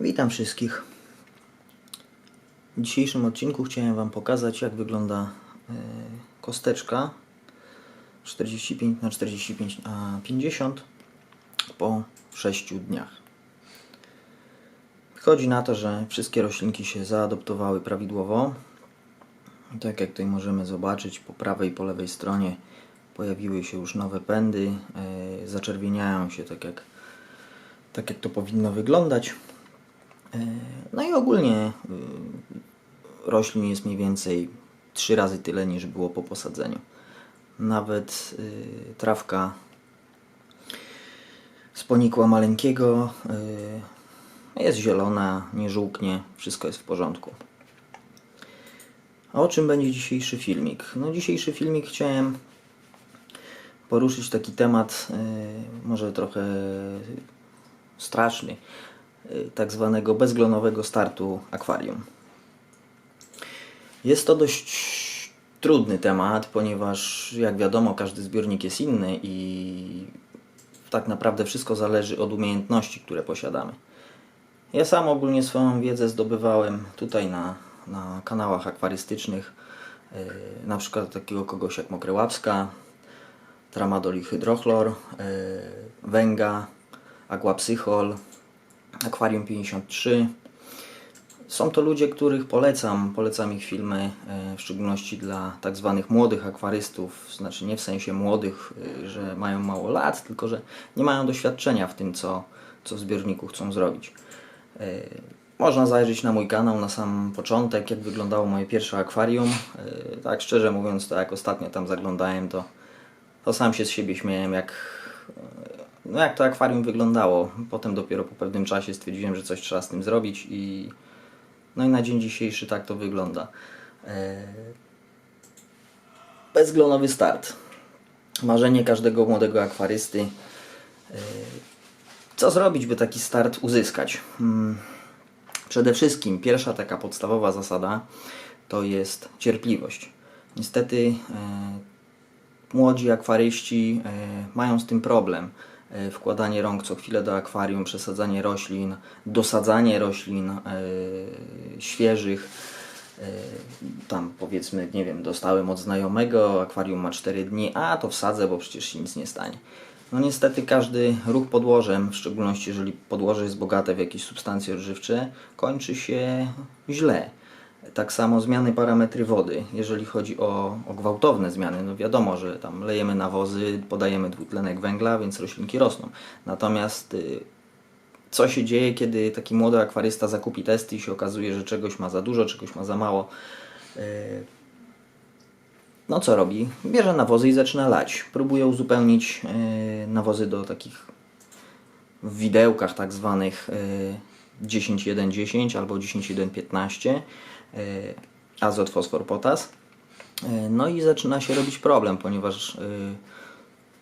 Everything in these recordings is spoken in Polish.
Witam wszystkich. W dzisiejszym odcinku chciałem Wam pokazać, jak wygląda e, kosteczka 45 na 45 na 50 po 6 dniach. Chodzi na to, że wszystkie roślinki się zaadoptowały prawidłowo. Tak jak tutaj możemy zobaczyć, po prawej i po lewej stronie pojawiły się już nowe pędy, e, zaczerwieniają się tak jak, tak jak to powinno wyglądać. E, No i ogólnie y, roślin jest mniej więcej trzy razy tyle niż było po posadzeniu. Nawet y, trawka z ponikła maleńkiego y, jest zielona, nie żółknie, wszystko jest w porządku. A o czym będzie dzisiejszy filmik? No dzisiejszy filmik chciałem poruszyć taki temat może trochę straszny, tak zwanego bezglonowego startu akwarium. Jest to dość trudny temat, ponieważ jak wiadomo każdy zbiornik jest inny i tak naprawdę wszystko zależy od umiejętności, które posiadamy. Ja sam ogólnie swoją wiedzę zdobywałem tutaj na, na kanałach akwarystycznych, yy, na przykład takiego kogoś jak Mokrełapska, Tramadol i hydrochlor, yy, Węga, Aquapsychol, Aquarium 53. Są to ludzie, których polecam, polecam ich filmy, e, w szczególności dla tak zwanych młodych akwarystów, znaczy nie w sensie młodych, e, że mają mało lat, tylko że nie mają doświadczenia w tym, co, co w zbiorniku chcą zrobić. E, Można zajrzeć na mój kanał na sam początek, jak wyglądało moje pierwsze akwarium. Tak szczerze mówiąc, to jak ostatnio tam zaglądałem, to, to sam się z siebie śmiałem, jak, no jak to akwarium wyglądało. Potem dopiero po pewnym czasie stwierdziłem, że coś trzeba z tym zrobić i no i na dzień dzisiejszy tak to wygląda. E, Bezglonowy start. Marzenie każdego młodego akwarysty. E, Co zrobić, by taki start uzyskać? Hmm, Przede wszystkim pierwsza taka podstawowa zasada to jest cierpliwość. Niestety e, młodzi akwaryści mają z tym problem. E, Wkładanie rąk co chwilę do akwarium, przesadzanie roślin, dosadzanie roślin e, świeżych. E, Tam powiedzmy, nie wiem, dostałem od znajomego, akwarium ma 4 dni, a to wsadzę, bo przecież się nic nie stanie. No niestety każdy ruch podłożem, w szczególności jeżeli podłoże jest bogate w jakieś substancje odżywcze, kończy się źle. Tak samo zmiany parametry wody, jeżeli chodzi o, o gwałtowne zmiany, no wiadomo, że tam lejemy nawozy, podajemy dwutlenek węgla, więc roślinki rosną. Natomiast y, co się dzieje, kiedy taki młody akwarysta zakupi testy i się okazuje, że czegoś ma za dużo, czegoś ma za mało? Y, no co robi? Bierze nawozy i zaczyna lać. Próbuje uzupełnić y, nawozy do takich w widełkach tak zwanych y, 10.1.10 albo 10.1.15 y, azot, fosfor, potas. Y, No i zaczyna się robić problem, ponieważ y,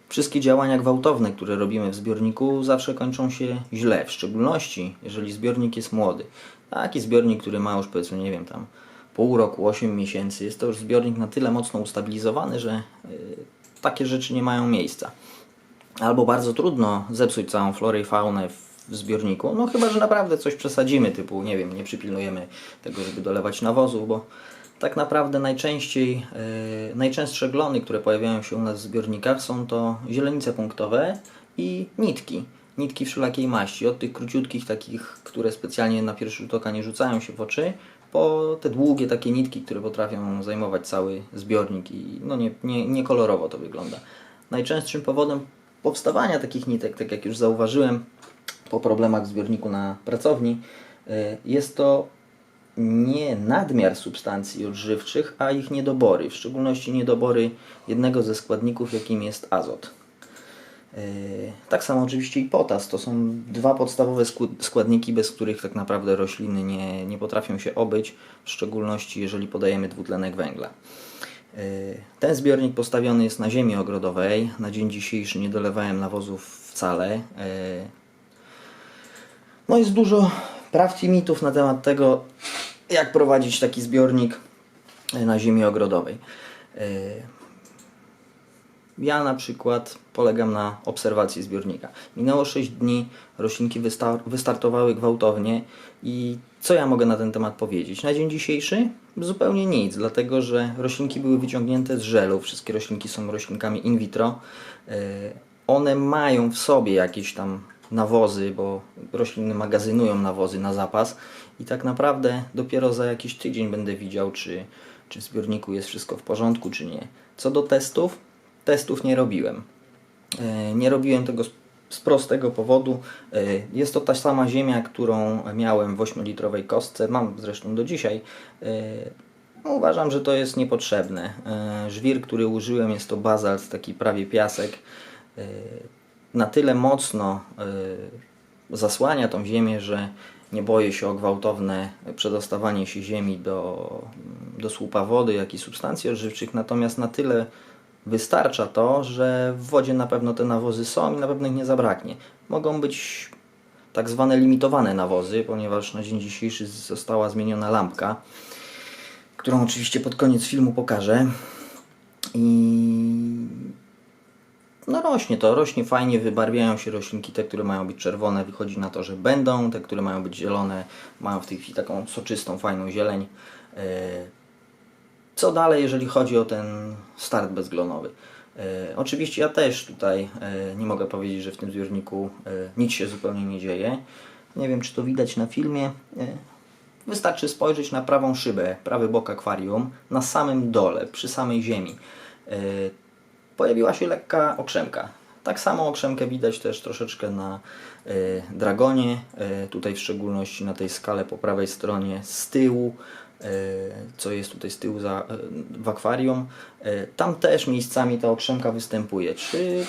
wszystkie działania gwałtowne, które robimy w zbiorniku zawsze kończą się źle, w szczególności jeżeli zbiornik jest młody. Taki zbiornik, który ma już powiedzmy, nie wiem, tam pół roku, 8 miesięcy, jest to już zbiornik na tyle mocno ustabilizowany, że takie rzeczy nie mają miejsca albo bardzo trudno zepsuć całą florę i faunę w zbiorniku, no chyba, że naprawdę coś przesadzimy, typu, nie wiem, nie przypilnujemy tego, żeby dolewać nawozów, bo tak naprawdę najczęściej, yy, najczęstsze glony, które pojawiają się u nas w zbiornikach są to zielenice punktowe i nitki. Nitki wszelakiej maści, od tych króciutkich takich, które specjalnie na pierwszy rzut oka nie rzucają się w oczy, po te długie takie nitki, które potrafią zajmować cały zbiornik i no nie, nie, nie kolorowo to wygląda. Najczęstszym powodem powstawania takich nitek, tak jak już zauważyłem po problemach w zbiorniku na pracowni, y, jest to nie nadmiar substancji odżywczych, a ich niedobory, w szczególności niedobory jednego ze składników, jakim jest azot. Yy, Tak samo oczywiście i potas. To są dwa podstawowe składniki, bez których tak naprawdę rośliny nie, nie potrafią się obyć, w szczególności jeżeli podajemy dwutlenek węgla. Yy, Ten zbiornik postawiony jest na ziemi ogrodowej. Na dzień dzisiejszy nie dolewałem nawozów wcale. No jest dużo prawd i mitów na temat tego, jak prowadzić taki zbiornik na ziemi ogrodowej. Yy, Ja na przykład polegam na obserwacji zbiornika. Minęło 6 dni, roślinki wysta- wystartowały gwałtownie i co ja mogę na ten temat powiedzieć? Na dzień dzisiejszy zupełnie nic, dlatego że roślinki były wyciągnięte z żelu. Wszystkie roślinki są roślinkami in vitro. Yy, One mają w sobie jakieś tam nawozy, bo rośliny magazynują nawozy na zapas i tak naprawdę dopiero za jakiś tydzień będę widział, czy, czy w zbiorniku jest wszystko w porządku, czy nie. Co do testów, testów nie robiłem. E, Nie robiłem tego z- prostego powodu. E, Jest to ta sama ziemia, którą miałem w 8-litrowej kostce, mam zresztą do dzisiaj. E, no, Uważam, że to jest niepotrzebne. Żwir, który użyłem, jest to bazalt, taki prawie piasek. Na tyle mocno e, zasłania tą ziemię, że nie boję się o gwałtowne przedostawanie się ziemi do, do słupa wody, jak i substancji odżywczych. Natomiast na tyle wystarcza to, że w wodzie na pewno te nawozy są i na pewno ich nie zabraknie. Mogą być tak zwane limitowane nawozy, ponieważ na dzień dzisiejszy została zmieniona lampka, którą oczywiście pod koniec filmu pokażę. I no rośnie to, rośnie fajnie, wybarwiają się roślinki, te, które mają być czerwone, wychodzi na to, że będą, te, które mają być zielone, mają w tej chwili taką soczystą, fajną zieleń. E, Co dalej, jeżeli chodzi o ten start bezglonowy? E, Oczywiście ja też tutaj e, nie mogę powiedzieć, że w tym zbiorniku nic się zupełnie nie dzieje. Nie wiem, czy to widać na filmie. Wystarczy spojrzeć na prawą szybę, prawy bok akwarium, na samym dole, przy samej ziemi. Pojawiła się lekka okrzemka. Tak samo okrzemkę widać też troszeczkę na e, dragonie, e, tutaj w szczególności na tej skale po prawej stronie z tyłu, e, co jest tutaj z tyłu za, e, w akwarium. E, tam też miejscami ta okrzemka występuje. Czy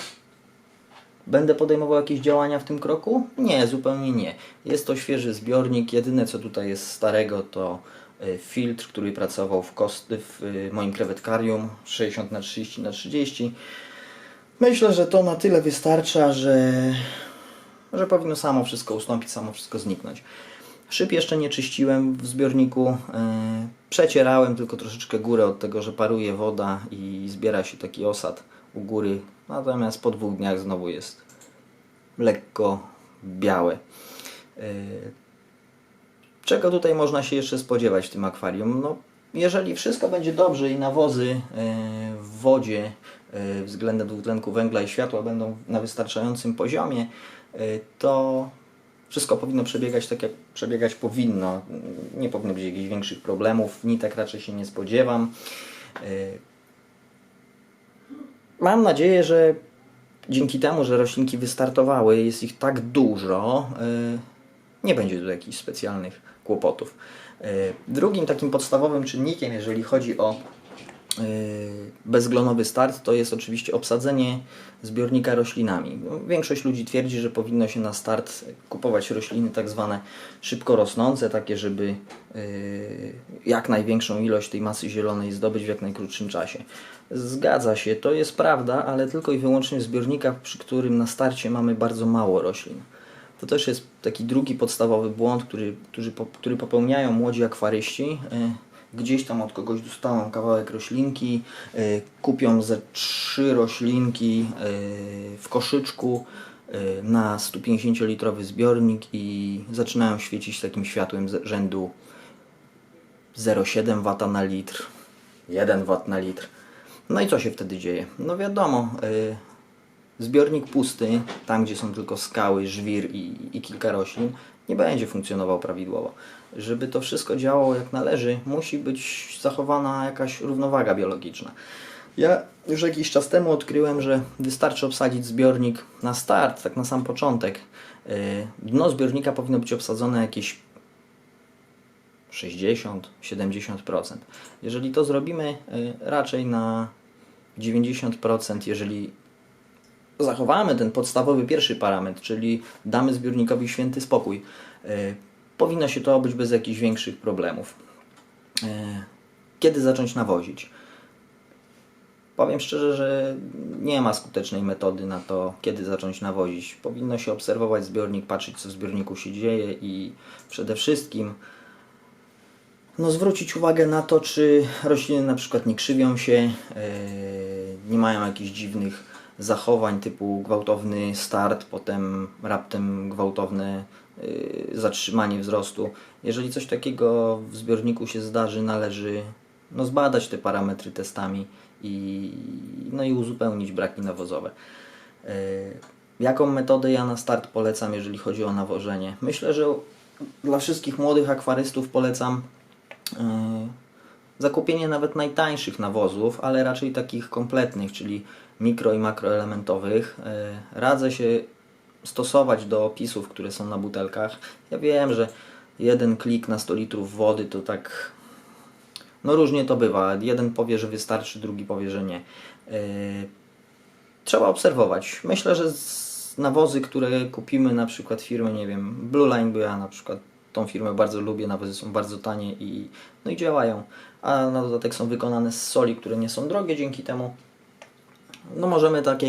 Będę podejmował jakieś działania w tym kroku? Nie, zupełnie nie. Jest to świeży zbiornik. Jedyne co tutaj jest starego to y, filtr, który pracował w, kost- w y, moim krewetkarium 60 na 30 na 30 Myślę, że to na tyle wystarcza, że, że powinno samo wszystko ustąpić, samo wszystko zniknąć. Szyb jeszcze nie czyściłem w zbiorniku. y, Przecierałem tylko troszeczkę górę od tego, że paruje woda i zbiera się taki osad u góry. Natomiast po dwóch dniach znowu jest lekko białe. Czego tutaj można się jeszcze spodziewać w tym akwarium? No, jeżeli wszystko będzie dobrze i nawozy y, w wodzie y, względem dwutlenku węgla i światła będą na wystarczającym poziomie, y, to wszystko powinno przebiegać tak, jak przebiegać powinno. Nie powinno być jakichś większych problemów. Nitek raczej się nie spodziewam. Mam nadzieję, że dzięki temu, że roślinki wystartowały, jest ich tak dużo, nie będzie tu jakichś specjalnych kłopotów. Y, Drugim takim podstawowym czynnikiem, jeżeli chodzi o y, bezglonowy start, to jest oczywiście obsadzenie zbiornika roślinami. No, Większość ludzi twierdzi, że powinno się na start kupować rośliny tak zwane szybko rosnące, takie, żeby y, jak największą ilość tej masy zielonej zdobyć w jak najkrótszym czasie. Zgadza się, to jest prawda, ale tylko i wyłącznie w zbiornikach, przy którym na starcie mamy bardzo mało roślin. To też jest taki drugi podstawowy błąd, który, który, który popełniają młodzi akwaryści. Y, Gdzieś tam od kogoś dostałem kawałek roślinki, y, kupią ze trzy roślinki y, w koszyczku na 150-litrowy zbiornik i zaczynają świecić takim światłem rzędu 0,7 W na litr, 1 W na litr. No i co się wtedy dzieje? No wiadomo, zbiornik pusty, tam gdzie są tylko skały, żwir i, i kilka roślin, nie będzie funkcjonował prawidłowo. Żeby to wszystko działało jak należy, musi być zachowana jakaś równowaga biologiczna. Ja już jakiś czas temu odkryłem, że wystarczy obsadzić zbiornik na start, tak na sam początek. Y, Dno zbiornika powinno być obsadzone jakieś 60-70%. Jeżeli to zrobimy y, raczej na 90%, jeżeli zachowamy ten podstawowy pierwszy parametr, czyli damy zbiornikowi święty spokój, y, powinno się to obyć bez jakichś większych problemów. Y, Kiedy zacząć nawozić? Powiem szczerze, że nie ma skutecznej metody na to, kiedy zacząć nawozić. Powinno się obserwować zbiornik, patrzeć co w zbiorniku się dzieje i przede wszystkim no, zwrócić uwagę na to, czy rośliny na przykład nie krzywią się, yy, nie mają jakichś dziwnych zachowań typu gwałtowny start, potem raptem gwałtowne yy, zatrzymanie wzrostu. Jeżeli coś takiego w zbiorniku się zdarzy, należy no, zbadać te parametry testami i, no, i uzupełnić braki nawozowe. Yy, Jaką metodę ja na start polecam, jeżeli chodzi o nawożenie? Myślę, że dla wszystkich młodych akwarystów polecam yy, zakupienie nawet najtańszych nawozów, ale raczej takich kompletnych, czyli mikro i makroelementowych. Yy, Radzę się stosować do opisów, które są na butelkach. Ja wiem, że jeden klik na 100 litrów wody to tak no różnie to bywa. Jeden powie, że wystarczy, drugi powie, że nie. Yy, trzeba obserwować. Myślę, że nawozy, które kupimy na przykład firmy, nie wiem, Blue Line, bo ja na przykład tą firmę bardzo lubię, nawozy są bardzo tanie i, no i działają. A na dodatek są wykonane z soli, które nie są drogie dzięki temu. No możemy takie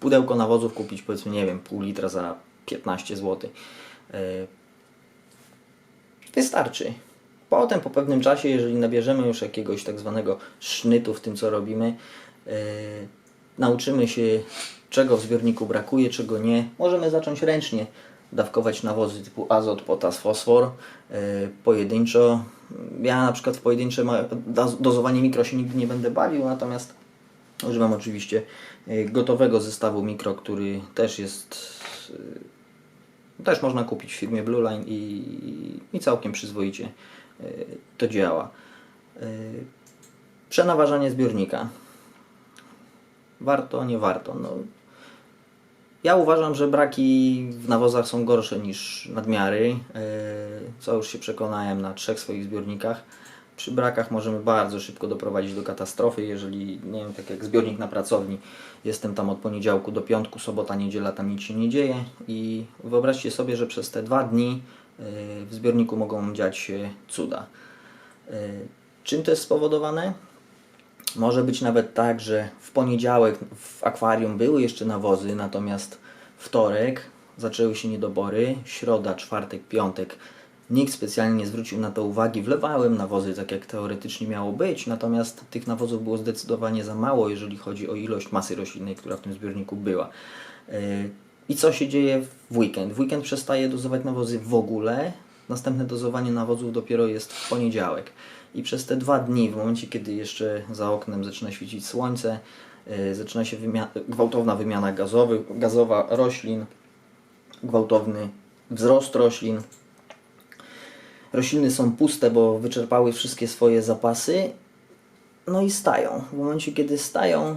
pudełko nawozów kupić powiedzmy, nie wiem, pół litra za 15 zł. Yy, Wystarczy. Potem po pewnym czasie, jeżeli nabierzemy już jakiegoś tak zwanego sznytu w tym, co robimy, yy, nauczymy się, czego w zbiorniku brakuje, czego nie, możemy zacząć ręcznie dawkować nawozy typu azot, potas, fosfor yy, pojedynczo. Ja na przykład w pojedyncze dozowanie mikro się nigdy nie będę bawił, natomiast używam oczywiście yy, gotowego zestawu mikro, który też jest yy, też można kupić w firmie Blue Line i, i całkiem przyzwoicie y, to działa. Przenaważanie zbiornika. Warto, nie warto. No, ja uważam, że braki w nawozach są gorsze niż nadmiary, co już się przekonałem na trzech swoich zbiornikach. Przy brakach możemy bardzo szybko doprowadzić do katastrofy, jeżeli, nie wiem, tak jak zbiornik na pracowni, jestem tam od poniedziałku do piątku, sobota, niedziela, tam nic się nie dzieje i wyobraźcie sobie, że przez te dwa dni y, w zbiorniku mogą dziać się cuda. Y, Czym to jest spowodowane? Może być nawet tak, że w poniedziałek w akwarium były jeszcze nawozy, natomiast wtorek zaczęły się niedobory, środa, czwartek, piątek nikt specjalnie nie zwrócił na to uwagi. Wlewałem nawozy tak jak teoretycznie miało być, natomiast tych nawozów było zdecydowanie za mało, jeżeli chodzi o ilość masy roślinnej, która w tym zbiorniku była. Yy, I co się dzieje w weekend? W weekend przestaje dozować nawozy w ogóle. Następne dozowanie nawozów dopiero jest w poniedziałek. I przez te dwa dni, w momencie kiedy jeszcze za oknem zaczyna świecić słońce, yy, zaczyna się gwałtowna wymiana gazowy, gazowa roślin, gwałtowny wzrost roślin. Rośliny są puste, bo wyczerpały wszystkie swoje zapasy. No i stają. W momencie, kiedy stają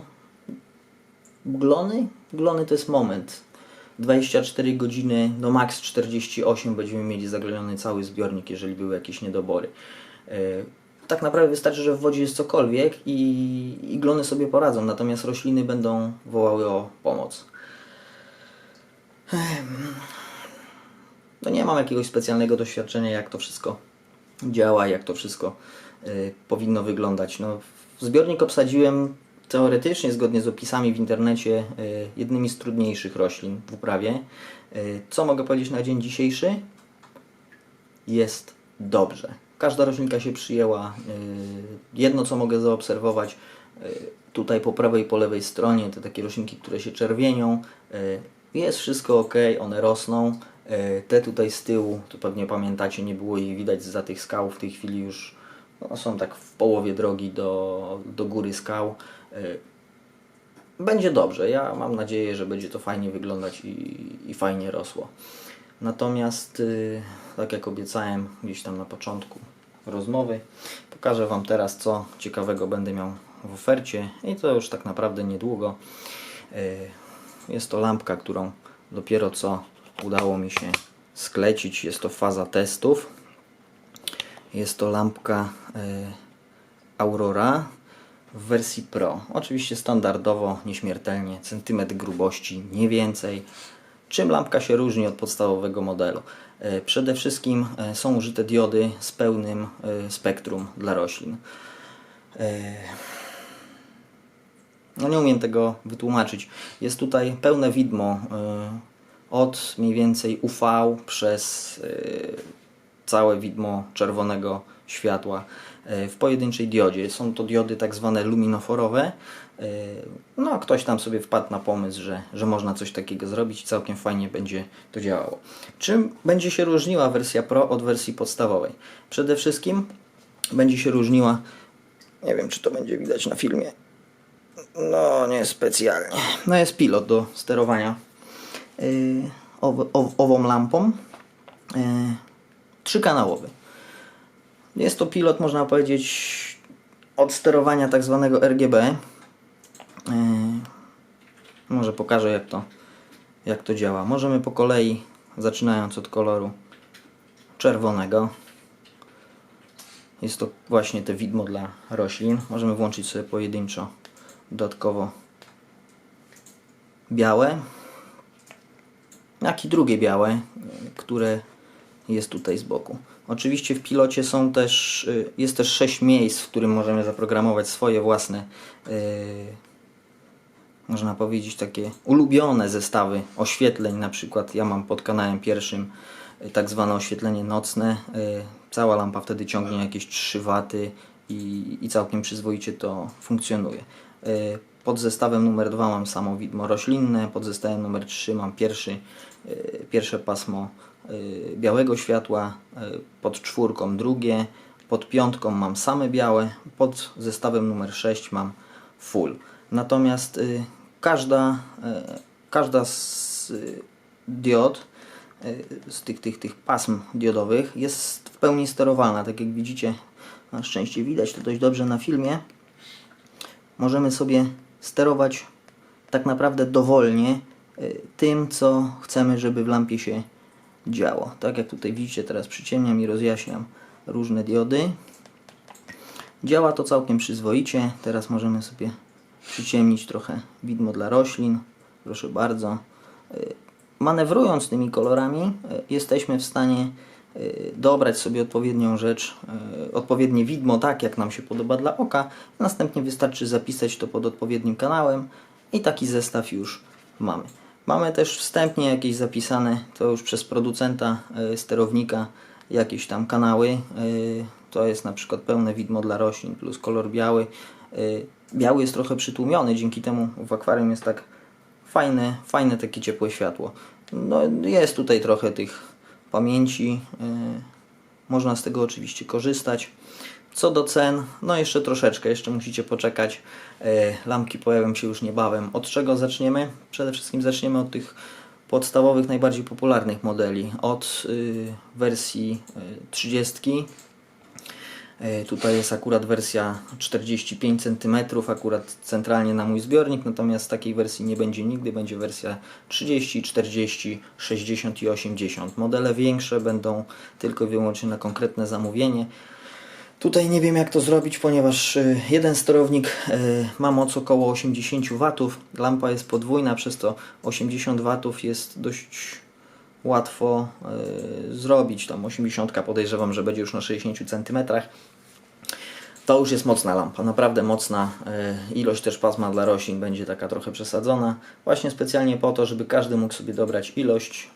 glony, glony to jest moment. 24 godziny, no max 48 będziemy mieli zagloniony cały zbiornik, jeżeli były jakieś niedobory. Yy, Tak naprawdę wystarczy, że w wodzie jest cokolwiek i, i glony sobie poradzą, natomiast rośliny będą wołały o pomoc. No nie mam jakiegoś specjalnego doświadczenia, jak to wszystko działa, jak to wszystko y, powinno wyglądać. No, zbiornik obsadziłem teoretycznie, zgodnie z opisami w internecie, y, jednymi z trudniejszych roślin w uprawie. Y, co mogę powiedzieć na dzień dzisiejszy? Jest dobrze. Każda roślinka się przyjęła. Y, jedno, co mogę zaobserwować, y, tutaj po prawej i po lewej stronie, te takie roślinki, które się czerwienią, y, jest wszystko ok, one rosną. Y, Te tutaj z tyłu, to pewnie pamiętacie, nie było ich widać za tych skał, w tej chwili już no, są tak w połowie drogi do, do góry skał. Y, Będzie dobrze, ja mam nadzieję, że będzie to fajnie wyglądać i, i fajnie rosło. Natomiast, y, tak jak obiecałem gdzieś tam na początku rozmowy, pokażę Wam teraz, co ciekawego będę miał w ofercie i to już tak naprawdę niedługo. Y, Jest to lampka, którą dopiero co udało mi się sklecić. Jest to faza testów. Jest to lampka y, Aurora w wersji Pro. Oczywiście standardowo, nieśmiertelnie, centymetr grubości, nie więcej. Czym lampka się różni od podstawowego modelu? E, Przede wszystkim e, są użyte diody z pełnym e, spektrum dla roślin. E, No nie umiem tego wytłumaczyć. Jest tutaj pełne widmo e, od mniej więcej UV przez e, całe widmo czerwonego światła e, w pojedynczej diodzie. Są to diody tak zwane luminoforowe. E, No, ktoś tam sobie wpadł na pomysł, że, że można coś takiego zrobić całkiem fajnie będzie to działało. Czym będzie się różniła wersja Pro od wersji podstawowej? Przede wszystkim będzie się różniła, nie wiem czy to będzie widać na filmie, no nie specjalnie. No jest pilot do sterowania ow, ow, ową lampą. Yy, trzykanałowy. Jest to pilot, można powiedzieć, od sterowania tak zwanego RGB. Yy, może pokażę jak to, jak to działa. Możemy po kolei, zaczynając od koloru czerwonego. Jest to właśnie te widmo dla roślin. Możemy włączyć sobie pojedynczo dodatkowo białe, jak i drugie białe, y, które jest tutaj z boku. Oczywiście w pilocie są też, y, jest też 6 miejsc, w którym możemy zaprogramować swoje własne, yy, można powiedzieć, takie ulubione zestawy oświetleń. Na przykład ja mam pod kanałem pierwszym tak zwane oświetlenie nocne. Y, Cała lampa wtedy ciągnie jakieś 3 W i, i całkiem przyzwoicie to funkcjonuje. Y, Pod zestawem numer 2 mam samo widmo roślinne, pod zestawem numer 3 mam pierwszy, y, pierwsze pasmo y, białego światła, y, pod czwórką drugie, pod piątką mam same białe, pod zestawem numer 6 mam full. Natomiast każda, każda z diod z tych, tych, tych pasm diodowych jest w pełni sterowalna. Tak jak widzicie, na szczęście widać to dość dobrze na filmie. Możemy sobie sterować tak naprawdę dowolnie y, tym, co chcemy, żeby w lampie się działo. Tak jak tutaj widzicie, teraz przyciemniam i rozjaśniam różne diody. Działa to całkiem przyzwoicie. Teraz możemy sobie przyciemnić trochę widmo dla roślin. Proszę bardzo. Y, Manewrując tymi kolorami, y, jesteśmy w stanie dobrać sobie odpowiednią rzecz, y, odpowiednie widmo, tak jak nam się podoba dla oka. Następnie wystarczy zapisać to pod odpowiednim kanałem i taki zestaw już mamy. Mamy też wstępnie jakieś zapisane, to już przez producenta y, sterownika, jakieś tam kanały. y, To jest na przykład pełne widmo dla roślin plus kolor biały. Y, Biały jest trochę przytłumiony, dzięki temu w akwarium jest tak fajne, fajne takie ciepłe światło. No, jest tutaj trochę tych pamięci. y, Można z tego oczywiście korzystać. Co do cen, no jeszcze troszeczkę, jeszcze musicie poczekać. Y, Lampki pojawią się już niebawem. Od czego zaczniemy? Przede wszystkim zaczniemy od tych podstawowych, najbardziej popularnych modeli. Od y, wersji y, 30. E, Tutaj jest akurat wersja 45 cm, akurat centralnie na mój zbiornik, natomiast takiej wersji nie będzie nigdy, będzie wersja 30, 40, 60 i 80. Modele większe będą tylko i wyłącznie na konkretne zamówienie. Tutaj nie wiem jak to zrobić, ponieważ y, jeden sterownik y, ma moc około 80 W, lampa jest podwójna, przez to 80 W jest dość łatwo y, zrobić. Tam 80 podejrzewam, że będzie już na 60 cm. To już jest mocna lampa, naprawdę mocna. Y, Ilość też pasma dla roślin będzie taka trochę przesadzona. Właśnie specjalnie po to, żeby każdy mógł sobie dobrać ilość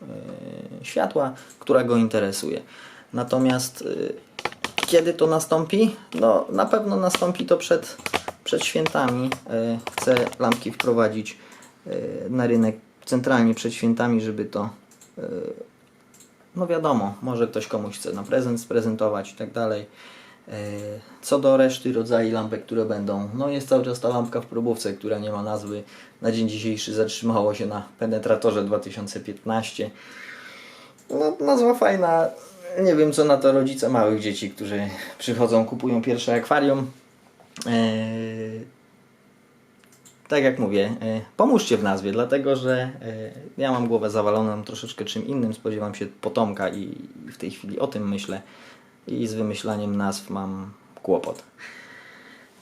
y, światła, która go interesuje. Natomiast y, kiedy to nastąpi? No na pewno nastąpi to przed, przed świętami. Chcę lampki wprowadzić na rynek centralnie przed świętami, żeby to no wiadomo, może ktoś komuś chce na prezent sprezentować i tak dalej. E, Co do reszty rodzajów lampek, które będą, no jest cały czas ta lampka w probówce, która nie ma nazwy. Na dzień dzisiejszy zatrzymało się na penetratorze 2015. No, nazwa fajna. Nie wiem, co na to rodzice małych dzieci, którzy przychodzą, kupują pierwsze akwarium. Eee, tak jak mówię, e, pomóżcie w nazwie, dlatego że e, ja mam głowę zawaloną troszeczkę czym innym, spodziewam się potomka i w tej chwili o tym myślę i z wymyślaniem nazw mam kłopot.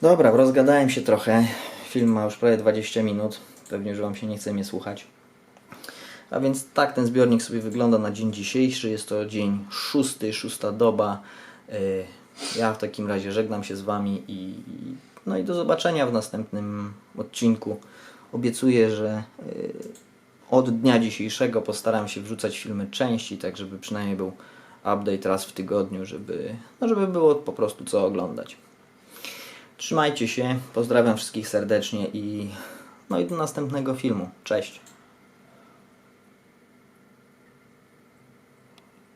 Dobra, rozgadałem się trochę. Film ma już prawie 20 minut. Pewnie, że Wam się nie chce mnie słuchać. A więc tak ten zbiornik sobie wygląda na dzień dzisiejszy. Jest to dzień szósty, szósta doba. Yy, Ja w takim razie żegnam się z Wami i no i do zobaczenia w następnym odcinku. Obiecuję, że yy, od dnia dzisiejszego postaram się wrzucać filmy częściej, tak żeby przynajmniej był update raz w tygodniu, żeby, no żeby było po prostu co oglądać. Trzymajcie się, pozdrawiam wszystkich serdecznie i no i do następnego filmu. Cześć!